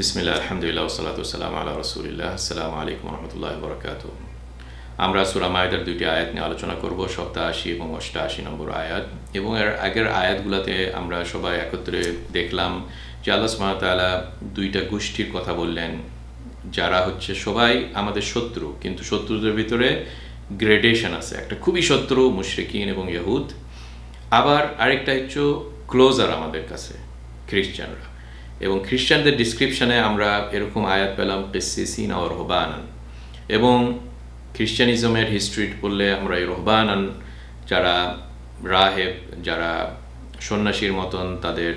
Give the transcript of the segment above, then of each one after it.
বিসমিল্লাহ, আলহামদুলিল্লাহ সালাতাম আল্লাহ রসুলিল্লাহ, আসসালামু আলাইকুম রহমতুল্লাহ বরকাত আমরা সুরামায়েদের দুইটি আয়াত নিয়ে আলোচনা করব, সপ্তাহ আশি এবং অষ্টাশি নম্বর আয়াত। এবং এর আগের আয়াতগুলোতে আমরা সবাই একত্রে দেখলাম যে আল্লাহ সুমাতালা দুইটা গোষ্ঠীর কথা বললেন, যারা হচ্ছে সবাই আমাদের শত্রু, কিন্তু শত্রুদের ভিতরে গ্রেডেশন আছে। একটা খুবই শত্রু, মুশরিকিন এবং ইহুদ। আবার আরেকটা হচ্ছে ক্লোজার আমাদের কাছে, খ্রিস্টানরা। এবং খ্রিস্টানদের ডিসক্রিপশানে আমরা এরকম আয়াত পেলাম, পেসিসিন ও রহবানান। এবং খ্রিস্টানিজমের হিস্ট্রি পড়লে আমরা এই রহবানান, যারা রাহেব, যারা সন্ন্যাসীর মতন তাদের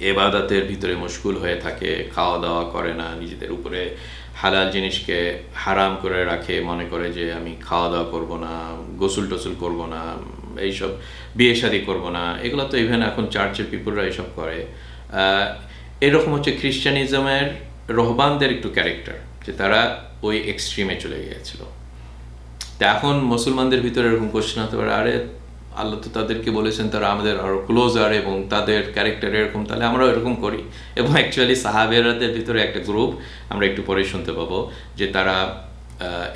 এবাদাতের ভিতরে মুশকুল হয়ে থাকে খাওয়া দাওয়া করে না, নিজেদের উপরে হালাল জিনিসকে হারাম করে রাখে, মনে করে যে আমি খাওয়া দাওয়া করব না গোসল টোসল করব না, এইসব বিয়ে শাদি করব না। এগুলো তো ইভেন এখন চার্চের পিপুলরা এইসব করে। এরকম হচ্ছে খ্রিস্টানিজমের রহবানদের একটু ক্যারেক্টার যে তারা ওই এক্সট্রিমে চলে গিয়েছিল। তা এখন মুসলমানদের ভিতরে এরকম কোশ্চেন হতে পারে, আরে আল্লাহ তো তাদেরকে বলেছেন তারা আমাদের আরও ক্লোজার এবং তাদের ক্যারেক্টার এরকম, তাহলে আমরাও এরকম করি। এবং অ্যাকচুয়ালি সাহাবেরাদের ভিতরে একটা গ্রুপ আমরা একটু পরে শুনতে পাবো, যে তারা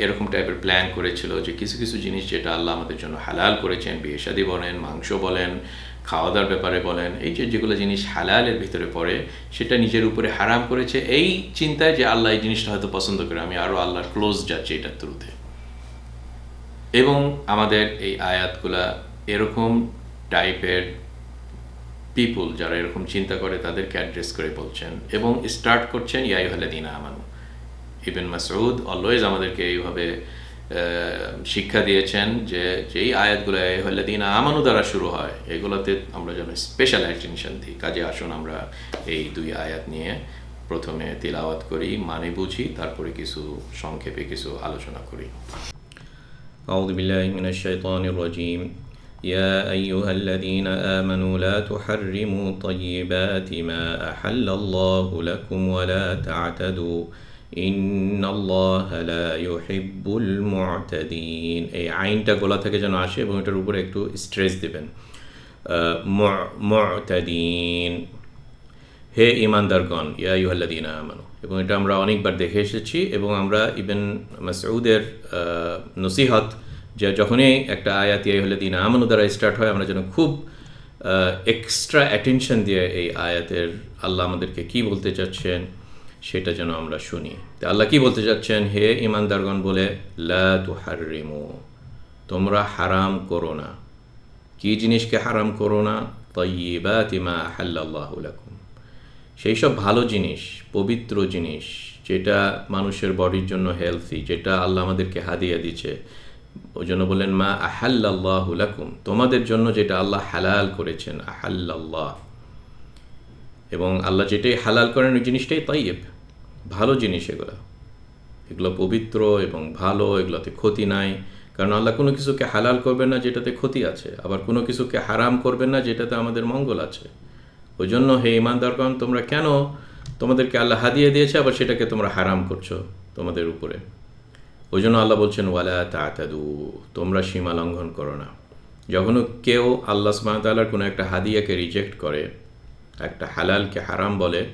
এরকম টাইপের প্ল্যান করেছিল যে কিছু কিছু জিনিস যেটা আল্লাহ আমাদের জন্য হালাল করেছেন, বিয়ে শাদি বলেন, মাংস বলেন খাওয়া দাওয়ার ব্যাপারে বলেন, এই যে যেগুলো জিনিস হালালের ভিতরে পড়ে, সেটা নিজের উপরে হারাম করেছে, এই চিন্তায় যে আল্লাহ এই জিনিসটা হয়তো পছন্দ করে, আমি আরও আল্লাহর ক্লোজ যাচ্ছি এটার থ্রুতে এবং আমাদের এই আয়াতগুলা এরকম টাইপের পিপুল যারা এরকম চিন্তা করে, তাদেরকে অ্যাড্রেস করে বলছেন এবং স্টার্ট করছেন ইয়াই হলে দিনা আমানু। ইবেন মাসউদ অলওয়েজ আমাদেরকে এইভাবে শিক্ষা দিয়েছেন যে যেই আয়াতগুলো হলে দিন আমানু দ্বারা শুরু হয় এগুলোতে আমরা যেন স্পেশাল অ্যাটেনশন দিই কাজে আসুন আমরা এই দুই আয়াত নিয়ে প্রথমে তিলাওয়াত করি মানে বুঝি তারপরে কিছু সংক্ষেপে কিছু আলোচনা করি أعوذ بالله من الشيطان الرجيم يا أيها الذين آمنوا لا تحرموا طيبات ما أحل الله لكم ولا تعتدوا ইন্নাল্লাহুল মুতাদিন এই আইনটা গলা থেকে যেন আসে এবং এটার উপরে একটু স্ট্রেস দেবেন। মুতাদিন. হে ইমানদারগণ, ইয়া ইউ ইউহাল্লাদিন আমানু। এবং এটা আমরা অনেকবার দেখে এসেছি এবং আমরা ইভেন মাসউদের নসিহত যে যখনই একটা আয়াত ইয়া ইউহাল্লাদিন আমানু দ্বারা স্টার্ট হয়, আমরা যেন খুব এক্সট্রা অ্যাটেনশন দিয়ে এই আয়াতের আল্লাহ আমাদেরকে কি বলতে চাচ্ছেন? সেটা যেন আমরা শুনি। আল্লাহ কি বলতে চাচ্ছেন? হে ইমানদারগণ বলে, লা তু তোমরা হারাম করো না। কি জিনিসকে হারাম করো না? তৈবা তিমা হাল্লাহ লাকুম। সেই সব ভালো জিনিস, পবিত্র জিনিস, যেটা মানুষের বডির জন্য হেলথি যেটা আল্লাহ আমাদেরকে হাদিয়া দিচ্ছে ওই জন্য বললেন, মা আহাল্লাহ লাকুম, তোমাদের জন্য যেটা আল্লাহ হালাল করেছেন আহাল্লাহ এবং আল্লাহ যেটাই হালাল করেন, ওই জিনিসটাই তাইয়েব ভালো জিনিস এগুলো। এগুলো পবিত্র এবং ভালো, এগুলোতে ক্ষতি নাই। কারণ আল্লাহ কোনো কিছুকে হালাল করবেন না যেটাতে ক্ষতি আছে। আবার কোনো কিছুকে হারাম করবেন না যেটাতে আমাদের মঙ্গল আছে। ওই জন্য হে ইমানদারগণ তোমরা কেন তোমাদেরকে আল্লাহ হাদিয়ে দিয়েছে, আবার সেটাকে তোমরা হারাম করছ তোমাদের উপরে? ওই জন্য আল্লাহ বলছেন, ওয়ালা তাতাদু তোমরা সীমা লঙ্ঘন করো না। যখন কেউ আল্লাহ সুমাতাল্লাহর কোনো একটা হাদিয়াকে রিজেক্ট করে, একটা হালালকে হারাম বলে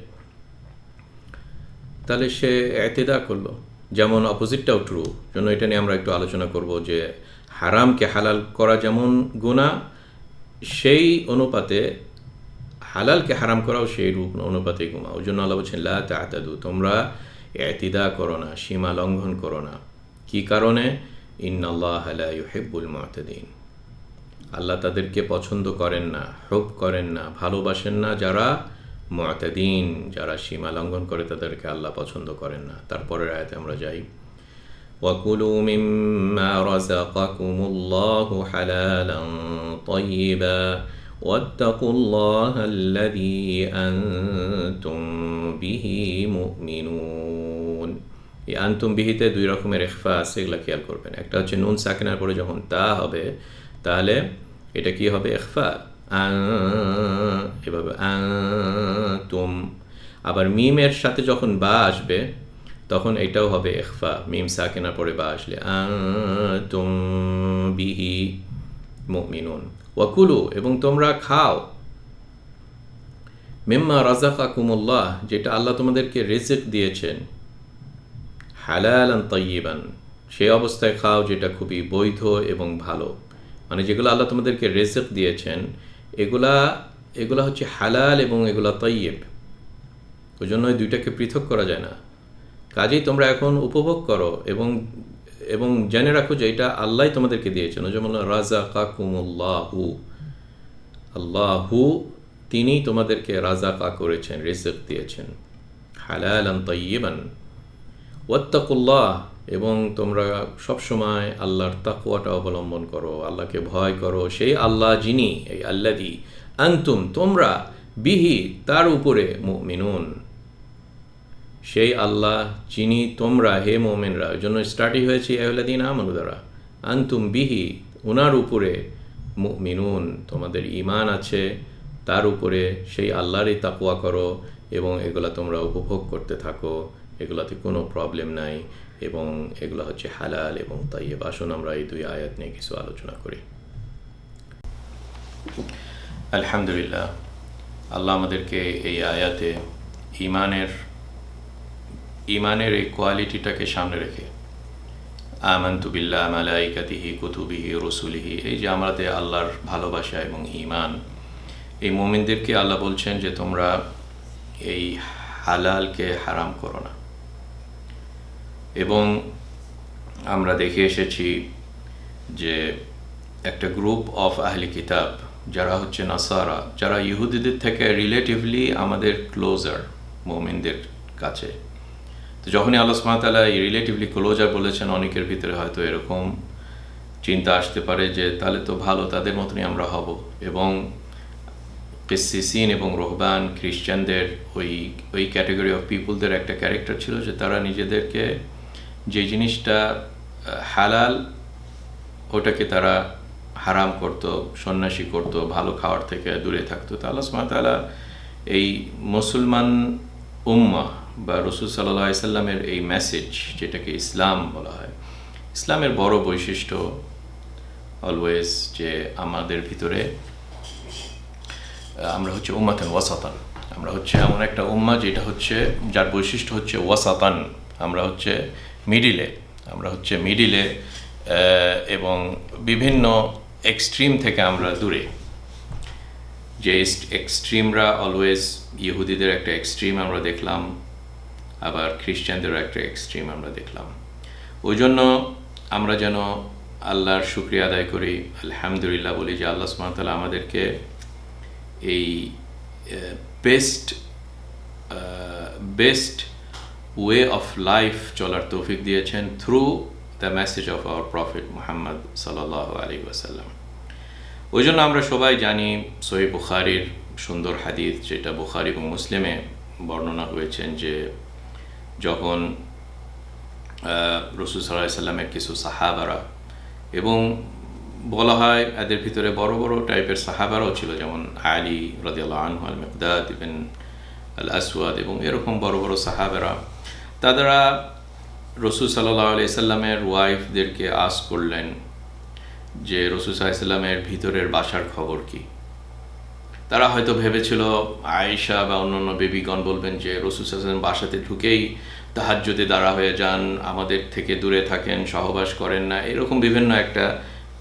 তাহলে সে এতেদা করল। যেমন অপোজিটটাও ট্রু জন্য এটা নিয়ে আমরা একটু আলোচনা করব যে হারামকে হালাল করা যেমন গুণা সেই অনুপাতে হালালকে হারাম করাও সেই রূপ অনুপাতে গুমা ওই জন্য আল্লাহ বলছেন, লা তোমরা এতিদা করো না, সীমা লঙ্ঘন করো না। কী কারণে? ইন্নাল্লাহ হেব্বুল মাতাদিন। আল্লাহ তাদেরকে পছন্দ করেন না হোপ করেন না, ভালোবাসেন না যারা মতাদিন যারা সীমা লঙ্ঘন করে তাদেরকে আল্লাহ পছন্দ করেন না তারপরের আয়তে আমরা যাই وكلوا مما رزقكم الله حلالا طيبا واتقوا الله الذي أنتم به مؤمنون এই আন্তুম বিহিতে দুই রকমের এখফা আছে এগুলো খেয়াল করবেন একটা হচ্ছে নুন সাকিনার পরে যখন তা হবে তাহলে এটা কি হবে এখফা এভাবে তুম। আবার মিমের সাথে যখন বা আসবে, তখন এটাও হবে এখফা মিম সাকেনার পরে বা আসলে তুম বিহি মিনুন ওয়াকুলু, এবং তোমরা খাও। মেম্মা রাজা রাজাকাকুমুল্লাহ যেটা আল্লাহ তোমাদেরকে রেজেক দিয়েছেন। হালালান তৈবান সেই অবস্থায় খাও যেটা খুবই বৈধ এবং ভালো। মানে যেগুলো আল্লাহ তোমাদেরকে রেজেক দিয়েছেন এগুলা এগুলা হচ্ছে হালাল এবং এগুলা তৈয়েব ওই জন্য ওই দুইটাকে পৃথক করা যায় না। কাজেই তোমরা এখন উপভোগ করো এবং এবং জেনে রাখো যে এটা আল্লাহ তোমাদেরকে দিয়েছেন। যেমন রাজা কাকুমুল্লাহু আল্লাহু, তিনি তোমাদেরকে রাজাকা করেছেন রেসেক দিয়েছেন। হালালান তৈবান ওয়াত্তাকুল্লাহ, এবং তোমরা সবসময় আল্লাহর তাকুয়াটা অবলম্বন করো, আল্লাহকে ভয় করো। সেই আল্লাহ যিনি, এই আল্লাদি আন্তুম, তোমরা বিহি তার উপরে মিনুন সেই আল্লাহ যিনি তোমরা, হে মোমেনরা ওই জন্য স্টার্টই হয়েছে আহলাদিন আমানু দ্বারা আন্তুম বিহি ওনার উপরে মিনুন তোমাদের ইমান আছে, তার উপরে সেই আল্লাহরই তাকুয়া করো, এবং এগুলা তোমরা উপভোগ করতে থাকো। এগুলাতে কোনো প্রবলেম নাই এবং এগুলো হচ্ছে হালাল এবং তাই আসুন আমরা এই দুই আয়াত নিয়ে কিছু আলোচনা করি। আলহামদুলিল্লাহ, আল্লাহ আমাদেরকে এই আয়াতে ইমানের ইমানের এই কোয়ালিটিটাকে সামনে রেখে, আমান্তু বিল্লাহ মালাইকাতিহি কুতুবিহি রসুলিহি, এই যে আমাদের আল্লাহর ভালোবাসা এবং ইমান এই মোমিনদেরকে আল্লাহ বলছেন যে তোমরা এই হালালকে হারাম করো না। এবং আমরা দেখে এসেছি যে একটা গ্রুপ অফ আহলি কিতাব যারা হচ্ছে নাসারা, যারা ইহুদিদের থেকে রিলেটিভলি আমাদের ক্লোজার মোমিনদের কাছে। তো যখনই আল্লাহ সুমাতালা এই রিলেটিভলি ক্লোজার বলেছেন, অনেকের ভিতরে হয়তো এরকম চিন্তা আসতে পারে যে, তাহলে তো ভালো, তাদের মতনই আমরা হব। এবং কিসিসিন এবং রোহবান খ্রিস্টানদের ওই ওই ক্যাটাগরি অফ পিপুলদের একটা ক্যারেক্টার ছিল যে, তারা নিজেদেরকে যে জিনিসটা হালাল, ওটাকে তারা হারাম করতো, সন্ন্যাসী করতো, ভালো খাওয়ার থেকে দূরে থাকতো। তা আল্লাহ সুমাতালা এই মুসলমান উম্মা বা রসুল সাল্লাহ সাল্লামের এই মেসেজ যেটাকে ইসলাম বলা হয়, ইসলামের বড় বৈশিষ্ট্য অলওয়েজ যে আমাদের ভিতরে আমরা হচ্ছে উম্মাতেন ওয়াসাতান। আমরা হচ্ছে এমন একটা উম্মা যেটা হচ্ছে, যার বৈশিষ্ট্য হচ্ছে ওয়াসাতান। আমরা হচ্ছে মিডিলে আমরা হচ্ছে মিডিলে এবং বিভিন্ন এক্সট্রিম থেকে আমরা দূরে। যে এক্সট্রিমরা অলওয়েজ ইহুদিদের একটা এক্সট্রিম আমরা দেখলাম, আবার খ্রিস্টানদেরও একটা এক্সট্রিম আমরা দেখলাম। ওই জন্য আমরা যেন আল্লাহর শুক্রিয়া আদায় করি, আলহামদুলিল্লাহ বলি যে আল্লাহ সুমাতালা আমাদেরকে এই best best way of life চলার তৌফিক দিয়েছেন through the message of our prophet Mohammad সাল্লাহ আলী ওয়াসাল্লাম। ওই জন্য আমরা সবাই জানি সহি বুখারির সুন্দর হাদিস, যেটা বুখারি এবং মুসলিমে বর্ণনা হয়েছেন যে যখন রসুল সাল্লাহ সাল্লামের কিছু সাহাবারা এবং বলা হয় এদের ভিতরে বড় বড় টাইপের সাহাবারাও ছিল, যেমন আলী রদিয়াল আনহু আল মেকদাদ ইবেন আল আসওয়াদ এবং এরকম বড় বড় সাহাবারা তারা রসুল সাল্লাহ আলি সাল্লামের ওয়াইফদেরকে আস করলেন যে রসুল সাল্লামের ভিতরের বাসার খবর কি? তারা হয়তো ভেবেছিল, আয়েশা বা অন্যান্য বেবিগণ বলবেন যে রসুল সাল্লাম বাসাতে ঢুকেই তাহার যদি দাঁড়া হয়ে যান, আমাদের থেকে দূরে থাকেন, সহবাস করেন না। এরকম বিভিন্ন একটা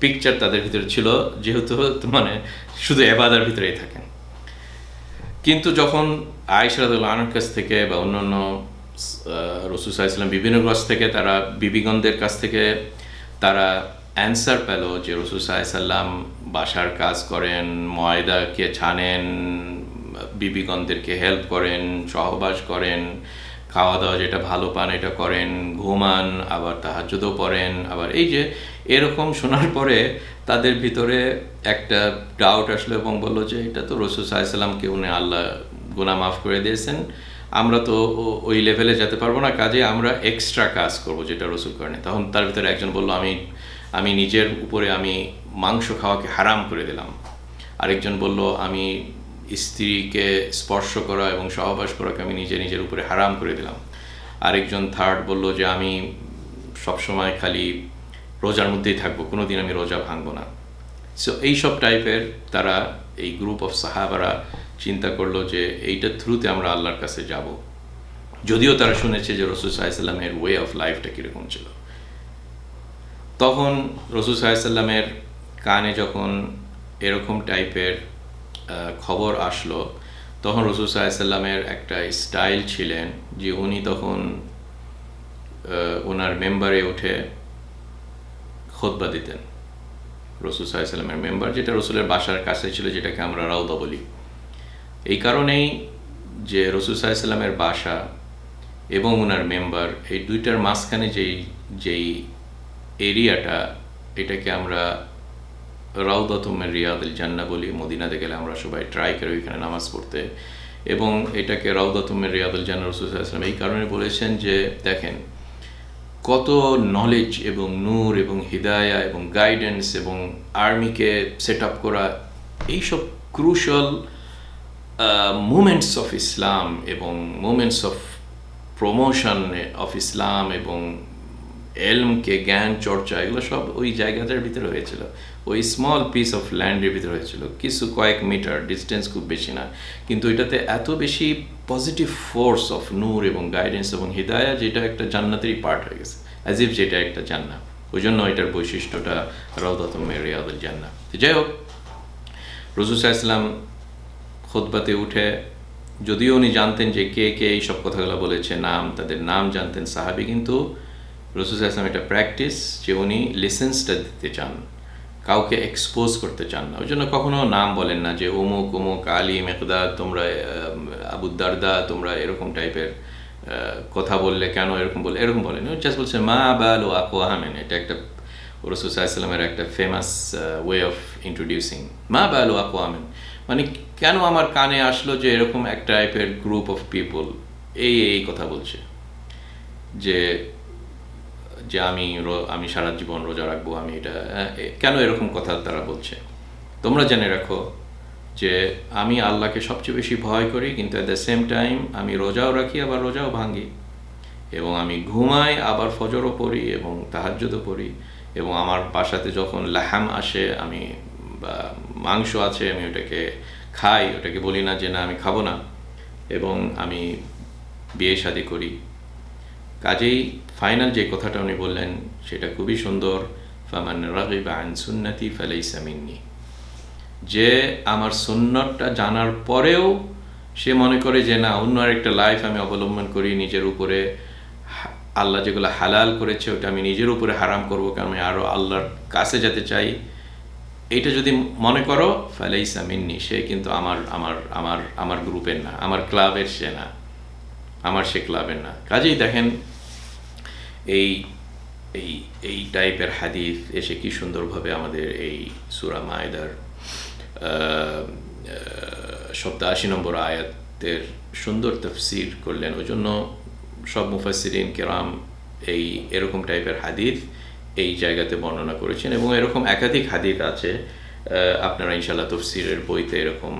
পিকচার তাদের ভিতরে ছিল, যেহেতু মানে শুধু এবাদার ভিতরেই থাকেন। কিন্তু যখন আয়েশাদুল্লাহর কাছ থেকে বা অন্যান্য রসুল সাল্লাম বিভিন্ন কাছ থেকে তারা বিবিগণদের কাছ থেকে তারা অ্যান্সার পেল যে রসুল সাল্লাম বাসার কাজ করেন, ময়দাকে ছানেন, বিবিগণদেরকে হেল্প করেন, সহবাস করেন খাওয়া দাওয়া যেটা ভালো পান এটা করেন, ঘুমান, আবার তাহাজুদও পড়েন, আবার এই যে এরকম শোনার পরে তাদের ভিতরে একটা ডাউট আসলো এবং বলল যে এটা তো রসুল সাল্লামকে উনি আল্লাহ গুনা মাফ করে দিয়েছেন। আমরা তো ওই লেভেলে যেতে পারব না, কাজে আমরা এক্সট্রা কাজ করব যেটা রসুল করেন। তখন তার ভিতরে একজন বলল, আমি আমি নিজের উপরে আমি মাংস খাওয়াকে হারাম করে দিলাম। আরেকজন বলল, আমি স্ত্রীকে স্পর্শ করা এবং সহবাস করাকে আমি নিজে নিজের উপরে হারাম করে দিলাম। আরেকজন থার্ড বলল যে, আমি সবসময় খালি রোজার মধ্যেই থাকব কোনো দিন আমি রোজা ভাঙবো না। সো এইসব টাইপের তারা, এই গ্রুপ অফ সাহাবারা চিন্তা করল যে এইটার থ্রুতে আমরা আল্লাহর কাছে যাব। যদিও তারা শুনেছে যে রসুল সাহাইসাল্লামের ওয়ে অফ লাইফটা কীরকম ছিল। তখন রসুল সাহাইসাল্লামের কানে যখন এরকম টাইপের খবর আসলো, তখন রসুল সাহাইসাল্লামের একটা স্টাইল ছিলেন যে উনি তখন ওনার মেম্বারে উঠে খোদবা দিতেন। রসুল সাহাইসাল্লামের মেম্বার যেটা রসুলের বাসার কাছে ছিল, যেটাকে আমরা রাউদা বলি। এই কারণেই যে রসুল সাহাইসাল্লামের বাসা এবং ওনার মেম্বার, এই দুইটার মাঝখানে যেই যেই এরিয়াটা, এটাকে আমরা রাউদাতুমের রিয়াদুল জান্না বলি। মদিনাতে গেলে আমরা সবাই ট্রাই করি ওইখানে নামাজ পড়তে। এবং এটাকে রাউদাতুমের রিয়াদুল জান্না রসুল সাল্লাম এই কারণে বলেছেন যে, দেখেন, কত নলেজ এবং নূর এবং হিদায়া এবং গাইডেন্স এবং আর্মিকে সেট আপ করা, এইসব ক্রুশাল মুমেন্টস অফ ইসলাম এবং moments of promotion of Islam এবং এলমকে জ্ঞান, চর্চা, এগুলো সব ওই জায়গাটার ভিতরে হয়েছিল। ওই স্মল পিস অফ ল্যান্ডের ভিতরে হয়েছিল। কিছু কয়েক মিটার ডিস্টেন্স খুব বেশি না। কিন্তু এটাতে এত বেশি পজিটিভ ফোর্স অফ নূর এবং গাইডেন্স এবং হৃদয়া যেটা একটা জান্নাতেরই পার্ট হয়ে গেছে। অ্যাজ ইফ যেটা একটা জান্না ওই জন্য এটার বৈশিষ্ট্যটা রৌদাতমের রিয়াদুল জান্না যাই হোক, রসুল ইসলাম খোদবাতে উঠে যদিও উনি জানতেন যে কে কে এই সব কথাগুলো বলেছে, নাম, তাদের নাম জানতেন সাহাবি, কিন্তু রসুল আসলাম এটা প্র্যাকটিস যে উনি লিসেন্সটা দিতে চান, কাউকে এক্সপোজ করতে চান না। ওই জন্য কখনো নাম বলেন না যে অমুক অমুক, আলী, মেকদাদ, তোমরা আবুদ্দারদা তোমরা এরকম টাইপের কথা বললে কেন এরকম বলে, এরকম বলেন। জাস্ট বলছে মা বাল ও আকো আহমেন এটা একটা, রসুল সাল্লামের একটা ফেমাস ওয়ে অফ ইন্ট্রোডিউসিং মা বাল ও আকো আহমেন মানে কেন আমার কানে আসলো যে এরকম এক টাইপের গ্রুপ অফ পিপল এই এই কথা বলছে। যে যে আমি আমি সারা জীবন রোজা রাখব, আমি এটা কেন এরকম কথা তারা বলছে? তোমরা জেনে রাখো যে আমি আল্লাহকে সবচেয়ে বেশি ভয় করি, কিন্তু অ্যাট দ্য সেম টাইম আমি রোজাও রাখি, আবার রোজাও ভাঙি এবং আমি ঘুমাই, আবার ফজরও পড়ি এবং তাহাজ্যদও পড়ি। এবং আমার বাসাতে যখন লাহাম আসে, আমি মাংস আছে, আমি ওটাকে খাই, ওটাকে বলি না যে না, আমি খাব না। এবং আমি বিয়ে শাদি করি। কাজেই ফাইনাল যে কথাটা উনি বললেন, সেটা খুবই সুন্দর। ফামান রাগিব আন সুন্নতি ফালাইসা মিন্নি। যে আমার সুন্নতটা জানার পরেও সে মনে করে যে না, অন্য আরেকটা লাইফ আমি অবলম্বন করি নিজের উপরে। আল্লাহ যেগুলো হালাল করেছে, ওটা আমি নিজের উপরে হারাম করব, কারণ আমি আরও আল্লাহর কাছে যেতে চাই। এইটা যদি মনে করো, ফালাইসা মিন্নি, সে কিন্তু আমার আমার আমার আমার গ্রুপের না, আমার ক্লাবের সে না, আমার সে ক্লাবের না। কাজেই দেখেন, এই এই এই টাইপের হাদিস এসে কি সুন্দরভাবে আমাদের এই সুরা মায়দার সপ্তাশি নম্বর আয়াতের সুন্দর তফসির করলেন। ওই জন্য সব মুফাসিরিন কেরাম এই এরকম টাইপের হাদিস এই জায়গাতে বর্ণনা করেছেন এবং এরকম একাধিক হাদিস আছে আপনারা ইনশাল্লাহ তফসিরের বইতে এরকম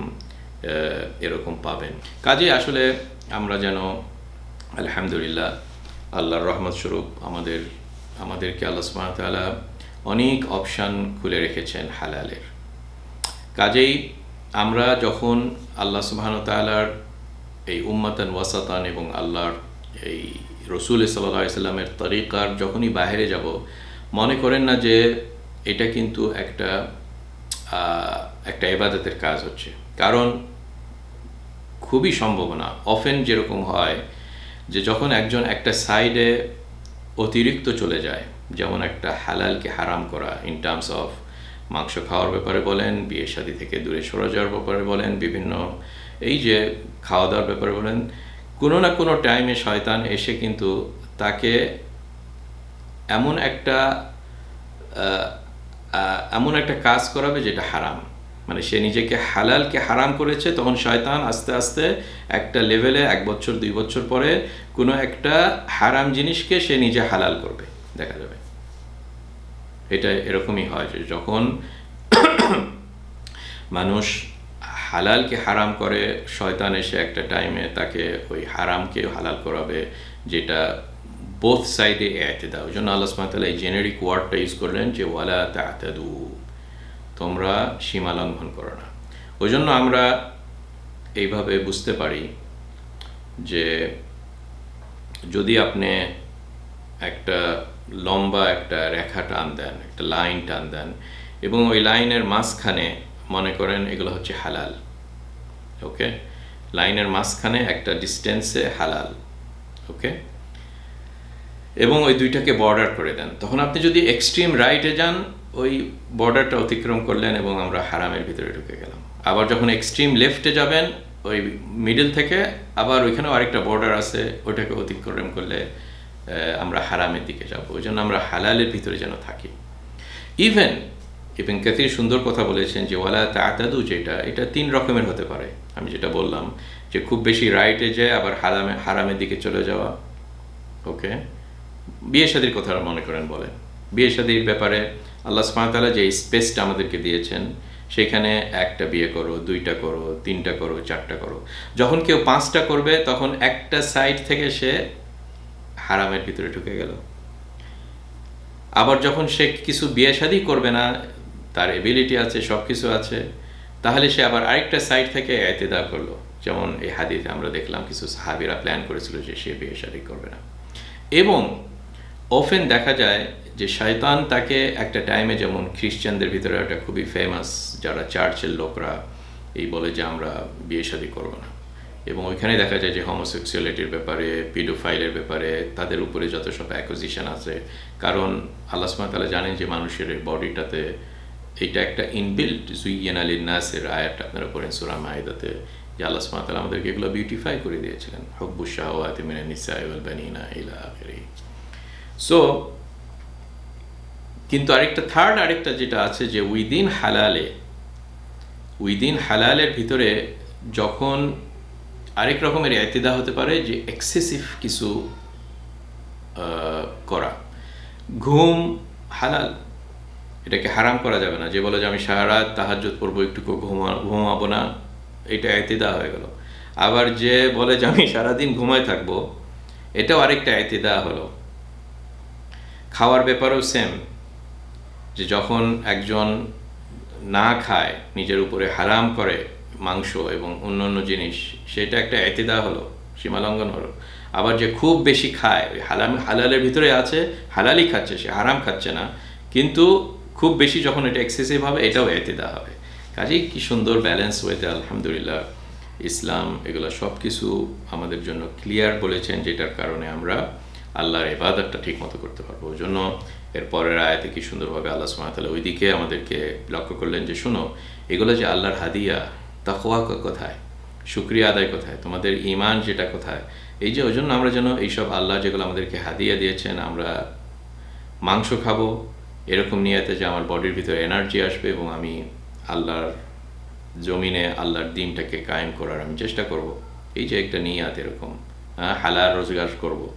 এরকম পাবেন। কাজে আসলে আমরা যেন, আলহামদুলিল্লাহ, আল্লাহর রহমত স্বরূপ আমাদের, আমাদেরকে আল্লাহ সুবাহতালা অনেক অপশান খুলে রেখেছেন হালালের। কাজেই আমরা যখন আল্লাহ সুবাহতালার এই উম্মাতান ওয়াসাতান এবং আল্লাহর এই রসুল সাল্লাহ সাল্লামের তরিকার যখনই বাহিরে যাব মনে করেন না যে এটা কিন্তু একটা একটা এবাদতের কাজ হচ্ছে। কারণ খুবই সম্ভাবনা। অফেন যেরকম হয় যে যখন একজন একটা সাইডে অতিরিক্ত চলে যায়, যেমন একটা হালালকে হারাম করা ইন টার্মস অফ মাংস খাওয়ার ব্যাপারে বলেন বিয়ে শাদী থেকে দূরে সরে যাওয়ার ব্যাপারে বলেন, বিভিন্ন এই যে খাওয়া দাওয়ার ব্যাপারে বলেন, কোনো না কোনো টাইমে শয়তান এসে কিন্তু তাকে এমন একটা এমন একটা কাজ করাবে যেটা হারাম। মানে সে নিজেকে হালালকে হারাম করেছে, তখন শয়তান আস্তে আস্তে একটা লেভেলে এক বছর, দুই বছর পরে কোনো একটা হারাম জিনিসকে সে নিজে হালাল করবে, দেখা যাবে। এটা এরকমই হয় যে যখন মানুষ হালালকে হারাম করে, শয়তান এসে একটা টাইমে তাকে ওই হারামকে হালাল করাবে, যেটা বোথ সাইডে এতে দেয় ওই জন্য আল্লাহ সুমাতাল এই জেনেরিক ওয়ার্ডটা ইউজ করলেন যে, ওয়ালা তাহতাদু তোমরা সীমা লঙ্ঘন করো না। ওই জন্য আমরা এইভাবে বুঝতে পারি যে, যদি আপনি একটা লম্বা একটা রেখা টান দেন, একটা লাইন টান দেন, এবং ওই লাইনের মাঝখানে মনে করেন এগুলো হচ্ছে হালাল ওকে লাইনের মাঝখানে একটা ডিস্টেন্সে হালাল ওকে এবং ওই দুইটাকে বর্ডার করে দেন। তখন আপনি যদি এক্সট্রিম রাইটে যান, ওই বর্ডারটা অতিক্রম করলেন এবং আমরা হারামের ভিতরে ঢুকে গেলাম। আবার যখন এক্সট্রিম লেফটে যাবেন, ওই মিডল থেকে আবার ওইখানেও আরেকটা বর্ডার আছে, ওইটাকে অতিক্রম করলে আমরা হারামের দিকে যাব। ওই জন্য আমরা হালালের ভিতরে যেন থাকি। ইভেন ইভেন কাতির সুন্দর কথা বলেছেন যে, ওয়ালা তাতাদু যেটা, এটা তিন রকমের হতে পারে। আমি যেটা বললাম যে, খুব বেশি রাইটে যায় আবার হারামে, হারামের দিকে চলে যাওয়া। ওকে বিয়ে শাদির কথা মনে করেন বলেন বিয়ে শাদির ব্যাপারে আল্লাহ সুবহানাহু যে স্পেসটা আমাদেরকে দিয়েছেন, সেখানে একটা বিয়ে করো, দুইটা করো, তিনটা করো, চারটা করো। যখন কেউ পাঁচটা করবে, তখন একটা সাইড থেকে সে হারামের ভিতরে ঢুকে গেল। আবার যখন সে কিছু বিয়ে শাদি করবে না, তার এবিলিটি আছে সব কিছু আছে, তাহলে সে আবার আরেকটা সাইড থেকে এতেদা করল। যেমন এই হাদিতে আমরা দেখলাম, কিছু সাহাবিরা প্ল্যান করেছিল যে সে বিয়ে শাদি করবে না। এবং ওফেন দেখা যায় যে শয়তান তাকে একটা টাইমে যেমন খ্রিস্টানদের ভিতরে একটা খুবই ফেমাস যারা চার্চের লোকরা, এই বলে যে আমরা বিয়ে শাদি করব না। এবং ওইখানে দেখা যায় যে হোমোসেক্সুয়ালিটির ব্যাপারে পিডোফাইলের ব্যাপারে তাদের উপরে যত সব অ্যাকুজিশন আছে। কারণ আল্লাহ সুবহানাহু জানেন যে মানুষের বডিটাতে এটা একটা ইনবিল্ট জুইয়ান আলী নাসের আয়াতটা আপনারা পড়েন সুরা মাইদাতে যে আল্লাহ সুবহানাহু আমাদেরকে এগুলো বিউটিফাই করে দিয়েছিলেন। মিনান নিসাই ওয়াল বানিনা ইলা আখিরি সো কিন্তু আরেকটা থার্ড আরেকটা যেটা আছে যে উইদিন হালালে উইদিন হালালের ভিতরে যখন আরেক রকমের এতেদা হতে পারে যে এক্সেসিভ কিছু করা। ঘুম হালাল, এটাকে হারাম করা যাবে না। যে বলে যে আমি সারা রাত তাহাজ্জুদ পড়ব একটুকু ঘুমা, ঘুমাবো না, এটা এতেদা হয়ে গেল। আবার যে বলে যে আমি সারাদিন ঘুমায় থাকব, এটাও আরেকটা এতেদা হলো। খাওয়ার ব্যাপারেও সেম যে যখন একজন না খায়, নিজের উপরে হারাম করে মাংস এবং অন্য অন্য জিনিস, সেটা একটা এতেদা হলো, সীমালঙ্ঘন হলো। আবার যে খুব বেশি খায়, ওই হালাম, হালালের ভিতরে আছে, হালালই খাচ্ছে সে, হারাম খাচ্ছে না। কিন্তু খুব বেশি যখন এটা এক্সেসিভ হবে, এটাও এতেদা হবে। কাজেই কি সুন্দর ব্যালেন্স হয়েতে আলহামদুলিল্লাহ ইসলাম এগুলো সব কিছু আমাদের জন্য ক্লিয়ার বলেছেন, যেটার কারণে আমরা আল্লাহর ইবাদতটা ঠিক মতো করতে পারব। ওই জন্য এর পরের আয়াতে কি সুন্দরভাবে আল্লাহ সুমাতালা ওই দিকে আমাদেরকে লক্ষ্য করলেন যে, শোনো, এগুলো যে আল্লাহর হাদিয়া তা তাকওয়া কোথায়? শুক্রিয়া আদায় কোথায়? তোমাদের ইমান যেটা কোথায়? এই যে ওই জন্য আমরা যেন এইসব আল্লাহ যেগুলো আমাদেরকে হাদিয়া দিয়েছেন, আমরা মাংস খাব, এরকম নিয়েতে যে আমার বডির ভিতরে এনার্জি আসবে এবং আমি আল্লাহর জমিনে আল্লাহর দিনটাকে কায়েম করার আমি চেষ্টা করব। এই যে একটা নিয়াত এরকম হ্যাঁ হালাল রোজগার করব।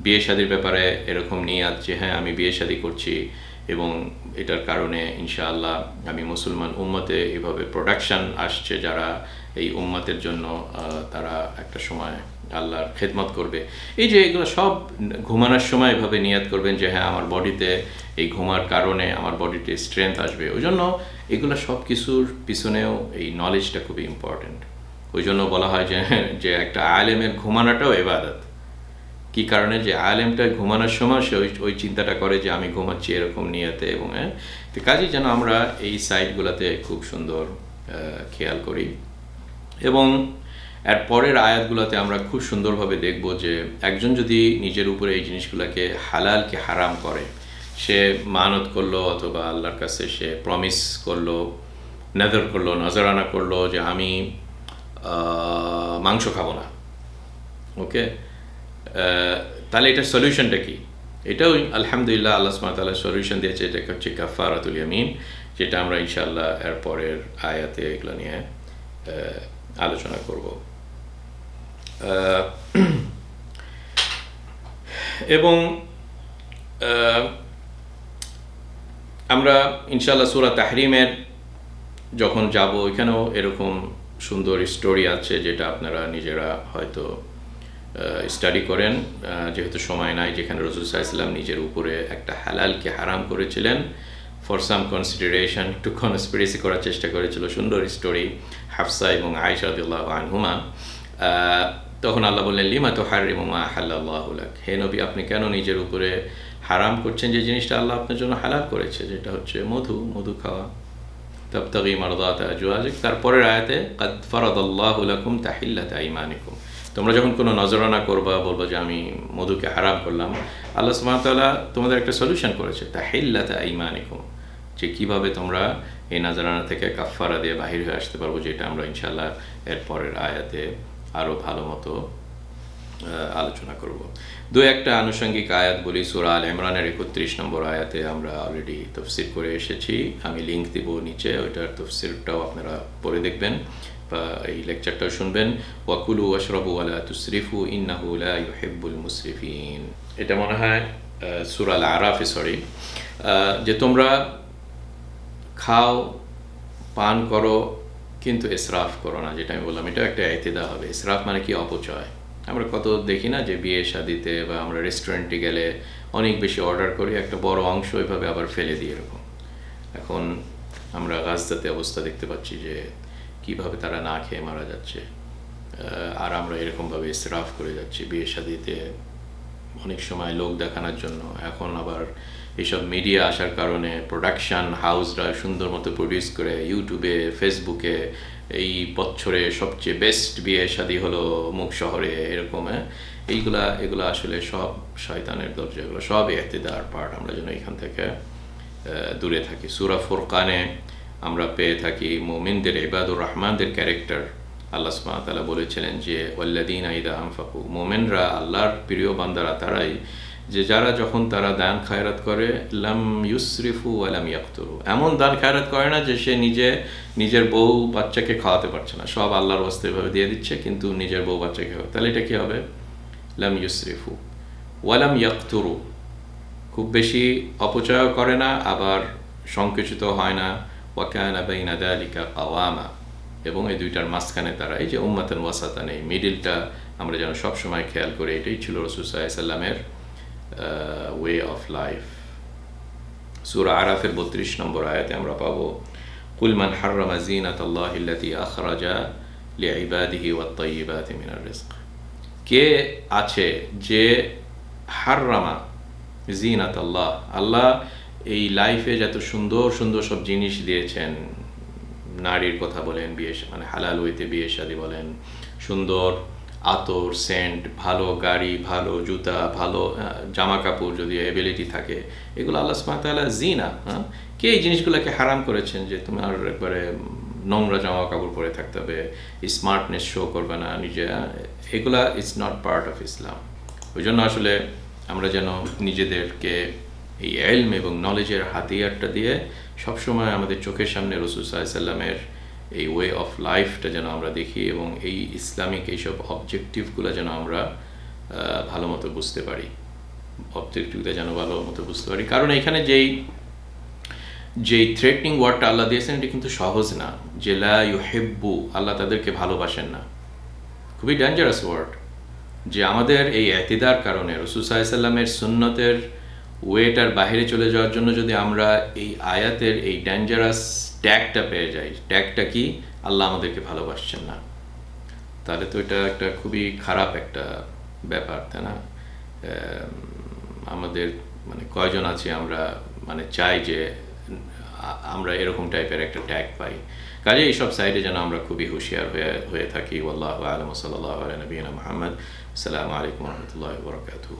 বিয়ে শাদির ব্যাপারে এরকম নিয়াত যে হ্যাঁ আমি বিয়ে শাদি করছি এবং এটার কারণে ইনশাআল্লাহ আমি মুসলমান উম্মতে এভাবে প্রোডাকশন আসছে যারা এই উম্মতের জন্য তারা একটা সময় আল্লাহর খেদমত করবে। এই যে এগুলো সব ঘুমানোর সময় এভাবে নিয়াত করবেন যে হ্যাঁ আমার বডিতে এই ঘুমার কারণে আমার বডিতে স্ট্রেংথ আসবে। ওই জন্য এগুলো সব কিছুর পিছনেও এই নলেজটা খুবই ইম্পর্ট্যান্ট ওই জন্য বলা হয় যে যে একটা আলেমের ঘুমানোটাও এবাদত কি কারণে যে আলেমটা ঘুমানোর সময় সে ওই ওই চিন্তাটা করে যে আমি ঘুমাচ্ছি এরকম নিয়েতে এবং হ্যাঁ? তো কাজেই যেন আমরা এই সাইটগুলোতে খুব সুন্দর খেয়াল করি। এবং এর পরের আয়াতগুলোতে আমরা খুব সুন্দরভাবে দেখব যে একজন যদি নিজের উপরে এই জিনিসগুলোকে হালালকে হারাম করে, সে মানত করল অথবা আল্লাহর কাছে সে প্রমিস করল, নেদর করল, নজরানা করল যে আমি মাংস খাব না। ওকে তাহলে এটার সলিউশনটা কি? এটাও আলহামদুলিল্লাহ আল্লাহ সুমাতাল্লাহ সলিউশন দিয়েছে, এটা হচ্ছে কাফারাতুল ইয়ামিন, যেটা আমরা ইনশাআল্লাহ এর পরের আয়াতে এগুলো নিয়ে আলোচনা করব। এবং আমরা ইনশাআল্লাহ সুরা তাহরিমের যখন যাব ওইখানেও এরকম সুন্দর স্টোরি আছে যেটা আপনারা নিজেরা হয়তো স্টাডি করেন। যেহেতু সময় নাই, যেখানে রসুল সাহা নিজের উপরে একটা হালালকে হারাম করেছিলেন ফর সাম কনসিডারেশন একটু কনস্পিরেসি করার চেষ্টা করেছিল। সুন্দর স্টোরি হাফসা এবং আয়েশা রাদিয়াল্লাহু আনহুমা। তখন আল্লাহ বললেন, লিমা তো হারিমু মা হাল্লাল্লাহু লাক? হে নবী, আপনি কেন নিজের উপরে হারাম করছেন? যে জিনিসটা আল্লাহ আপনার জন্য হালাল করেছে, যেটা হচ্ছে মধু মধু খাওয়া। তাবতাগি মারদাত তারপরের আয়াতে, কাদ ফারাদাল্লাহু লাকুম তাহিল্লাত আইমানিকুম। তোমরা যখন কোনো নজরানা করবা, বলব যে আমি মধুকে হারাম করলাম, আল্লাহ ওয়া তোমাদের একটা সলিউশন করেছে, তাহিল্লাত আইমানিকুম যে কীভাবে তোমরা এই নজরানা থেকে কাফফারা দিয়ে বাহির হয়ে আসতে পারব, যেটা আমরা ইনশাআল্লাহ এর পরের আয়াতে আরও ভালো মতো আলোচনা করব। দু একটা আনুষঙ্গিক আয়াত বলি, সুরা আল ইমরানের একত্রিশ নম্বর আয়াতে আমরা অলরেডি তফসির করে এসেছি। আমি লিঙ্ক দিব নিচে, ওইটার তফসিরটাও আপনারা পড়ে দেখবেন। এই লেকচারটাও শুনবেন। ওয়াকুলু ওয়াশরাবু ওয়ালা তুসরিফু, ইন্নাহু লা ইউহিব্বুল মুসরিফিন। এটা মনে হয় সুরা আল আরাফে সরি যে তোমরা খাও, পান করো, কিন্তু ইসরাফ করো না, যেটা আমি বললাম এটা একটা এতেদা হবে। ইসরাফ মানে কি? অপচয়। আমরা কত দেখি না যে বিয়ে শাদিতে বা আমরা রেস্টুরেন্টে গেলে অনেক বেশি অর্ডার করি, একটা বড় অংশ এভাবে আবার ফেলে দিই এরকম। এখন আমরা গাছদাতে অবস্থা দেখতে পাচ্ছি যে কীভাবে তারা না খেয়ে মারা যাচ্ছে। আর আমরা এরকমভাবে ইসরাফ করে যাচ্ছি, বিয়ে শাদিতে অনেক সময় লোক দেখানোর জন্য। এখন আবার এইসব মিডিয়া আসার কারণে প্রোডাকশন হাউসরা সুন্দর মতো প্রডিউস করে ইউটিউবে ফেসবুকে এই বছরে সবচেয়ে বেস্ট বিয়ে শাদী হলো মুখ শহরে এরকম হ্যাঁ? এইগুলা, এগুলো আসলে সব শয়তানের দরজা, এগুলো সব এহতেদার পার্ট আমরা যেন এখান থেকে দূরে থাকি। সুরা ফুরকানে আমরা পেয়ে থাকি মোমিনদের, ইবাদুর রহমানদের ক্যারেক্টার। আল্লাহ তাআলা বলেছিলেন যে, ওয়াল্লাযীনা ইযা আমফাকু মোমেনরা আল্লাহর প্রিয় বান্দারা, তারাই। যে যারা যখন তারা দান খায়রাত করে, লাম ইউসরিফু ওয়া লাম ইয়াকতুরু। এমন দান খায়রাত করে না যে সে নিজে, নিজের বউ বাচ্চাকে খাওয়াতে পারছে না। সব আল্লাহর ওয়াস্তে এভাবে দিয়ে দিচ্ছে, কিন্তু নিজের বউ বাচ্চাকে খাওয়াবে তাহলে এটা কি হবে? লাম ইউসরিফু ওয়ালাম ইয়াকতুরু। খুব বেশি অপচয় করে না, আবার সংকুচিত হয় না। ওয়াকানা বাইনা দালিকা কাওয়ামা এবং এই দুইটার মাঝখানে তারা এই যে উম্মাতান ওয়াসাতান, এই মিডিলটা, আমরা যেন সবসময় খেয়াল করি, এটাই ছিল রসুল ওয়ে অফ লাইফ সুরা আরাফের বত্রিশ নম্বর আয়াতে আমরা পাবো কুলমান হাররামা জিনাত আল্লাহ ইল্লাতি আখরাজা লিআইবাদিহি ওয়াত তাইয়িবাতি মিনার রিজক। কে আছে যে হাররামা জিনাত আল্লাহ আল্লাহ এই লাইফে যত সুন্দর সুন্দর সব জিনিস দিয়েছেন, নারীর কথা বলেন, বিয়ে মানে হালাল ওয়েতে বিয়ে শাদি বলেন, সুন্দর, আতর সেন্ট ভালো গাড়ি, ভালো জুতা, ভালো জামা কাপড় যদি এবিলিটি থাকে, এগুলো আল্লাহ সুমাতালা জিনা হ্যাঁ? কে এই জিনিসগুলোকে হারাম করেছেন যে তুমি আর একবারে নোংরা জামা কাপড় পরে থাকতে হবে স্মার্টনেস শো করবে না, নিজে এগুলা is not part of Islam ওই জন্য আসলে আমরা যেন নিজেদেরকে এই এলম এবং নলেজের হাতিয়ারটা দিয়ে সবসময় আমাদের চোখের সামনে রসুল সাল্লামের এই ওয়ে অফ লাইফটা যেন আমরা দেখি এবং এই ইসলামিক এইসব অবজেক্টিভগুলো যেন আমরা ভালো মতো বুঝতে পারি। অবজেক্টিভটা যেন ভালো মতো বুঝতে পারি। কারণ এখানে যেই যেই থ্রেটনিং ওয়ার্ডটা আল্লাহ দিয়েছেন, এটা কিন্তু সহজ না। যে লা ইউহিব্বু, আল্লাহ তাদেরকে ভালোবাসেন না। খুবই ডেঞ্জারাস ওয়ার্ড যে আমাদের এই এতিদার কারণে রসুল সাল্লামের সুন্নতের ওয়েটার বাইরে চলে যাওয়ার জন্য যদি আমরা এই আয়াতের এই ডেঞ্জারাস ট্যাগটা পেয়ে যাই ট্যাগটা কি? আল্লাহ আমাদেরকে ভালোবাসছেন না। তাহলে তো এটা একটা খুবই খারাপ একটা ব্যাপার, তাই না? আমাদের মানে কয়জন আছে আমরা মানে চাই যে আমরা এরকম টাইপের একটা ট্যাগ পাই। কাজে এইসব সাইডে যেন আমরা খুবই হুঁশিয়ার হয়ে হয়ে থাকি। আল্লাহ আলম সাল্লাহ নবীনা মোহাম্মদ। আসসালামু আলাইকুম রহমতুল্লাহ বরকাতু